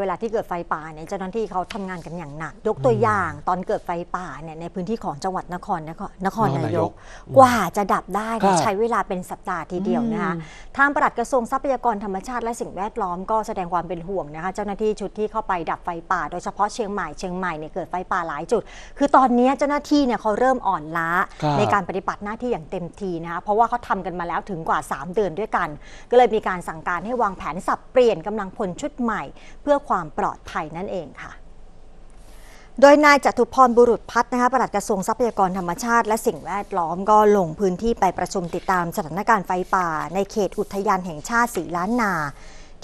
เวลาที่เกิดไฟป่าเนี่ยเจ้าหน้าที่เขาทำงานกันอย่างหนัก ยกตัวอย่างตอนเกิดไฟป่าเนี่ยในพื้นที่ของจังหวัดนครนครนครนายก กว่าจะดับได้เนี่ยครับใช้เวลาเป็นสัปดาห์ทีเดียวนะคะอืมทางปลัดกระทรวงทรัพยากรธรรมชาติและสิ่งแวดล้อมก็แสดงความเป็นห่วงนะคะเจ้าหน้าที่ชุดที่เข้าไปดับไฟป่า โดยเฉพาะเชียงใหม่เชียงใหม่เนี่ยเกิดไฟป่าหลายจุด คือตอนนี้เจ้าหน้าที่เนี่ยเขาเริ่มอ่อนล้าครับในการปฏิบัติหน้าที่อย่างเต็มทีนะคะเพราะว่าเขาทำกันมาแล้วถึงกว่า 3 เดือนด้วยกัน ก็เลยมีการสั่งการให้วางแผนสับเปลี่ยนกำลังพลชุดใหม่ เพื่อความปลอดภัยนั่นเองค่ะ โดยนายจตุพรบุรุษพัฒน์นะคะปลัดกระทรวงทรัพยากรธรรมชาติ และสิ่งแวดล้อมก็ลงพื้นที่ไปประชุมติดตามสถานการณ์ไฟป่า ในเขตอุทยานแห่งชาติสีล้านนา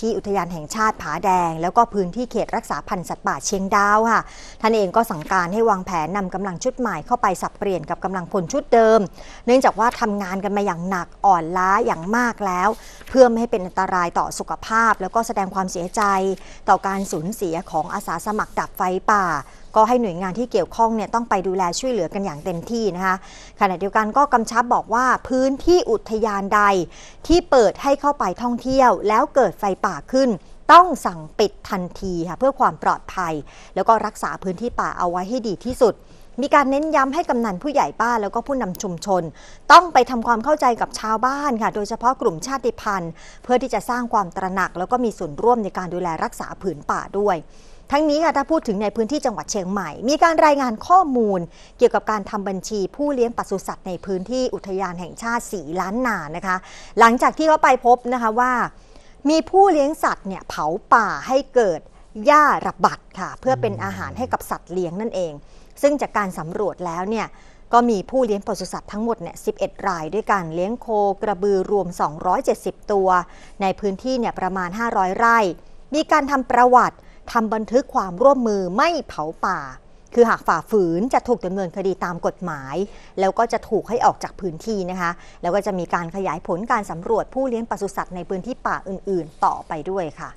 ที่อุทยานแห่งชาติผาแดง แล้วก็พื้นที่เขตรักษาพันธุ์สัตว์ป่าเชียงดาวค่ะ ท่านเองก็สั่งการให้วางแผนนำกำลังชุดใหม่เข้าไปสับเปลี่ยนกับกำลังพลชุดเดิม เนื่องจากว่าทำงานกันมาอย่างหนักอ่อนล้าอย่างมากแล้ว เพื่อไม่ให้เป็นอันตรายต่อสุขภาพ แล้วก็แสดงความเสียใจ ต่อการสูญเสียของอาสาสมัครดับไฟป่า ก็ให้หน่วยงานที่เกี่ยวข้องเนี่ยต้องไปดูแลช่วยเหลือกันอย่างเต็มที่นะคะขณะเดียวกันก็กำชับบอกว่าพื้นที่อุทยานใดที่เปิดให้เข้าไปท่องเที่ยว แล้วเกิดไฟป่าขึ้นต้องสั่งปิดทันทีค่ะเพื่อความปลอดภัย แล้วก็รักษาพื้นที่ป่าเอาไว้ให้ดีที่สุด มีการเน้นย้ำให้กำนันผู้ใหญ่บ้านแล้วก็ผู้นำชุมชน ต้องไปทำความเข้าใจกับชาวบ้านค่ะ โดยเฉพาะกลุ่มชาติพันธุ์ เพื่อที่จะสร้างความตระหนัก แล้วก็มีส่วนร่วมในการดูแลรักษาผืนป่าด้วย ทั้งนี้ค่ะถ้าพูดถึงในพื้นที่จังหวัดเชียงใหม่ มีการรายงานข้อมูล เกี่ยวกับการทำบัญชีผู้เลี้ยงปศุสัตว์ในพื้นที่อุทยานแห่งชาติสีล้านนานะคะ หลังจากที่เขาไปพบนะคะว่า มีผู้เลี้ยงสัตว์เนี่ยเผาป่าให้เกิดหญ้าระบัดค่ะ เพื่อเป็นอาหารให้กับสัตว์เลี้ยงนั่นเอง ซึ่งจากการสำรวจแล้วเนี่ยก็มีผู้เลี้ยงปศุสัตว์ทั้งหมดเนี่ย 11 รายด้วยกันเลี้ยงโคกระบือรวม 270 ตัว ในพื้นที่เนี่ยประมาณ 500 ไร่ มีการทำประวัติ ทำบันทึกความร่วมมือไม่เผาป่า คือหากฝ่าฝืนจะถูกดำเนินคดีตามกฎหมาย แล้วก็จะถูกให้ออกจากพื้นที่นะคะ แล้วก็จะมีการขยายผลการสำรวจผู้เลี้ยงปศุสัตว์ในพื้นที่ป่าอื่น ๆ ต่อไปด้วยค่ะ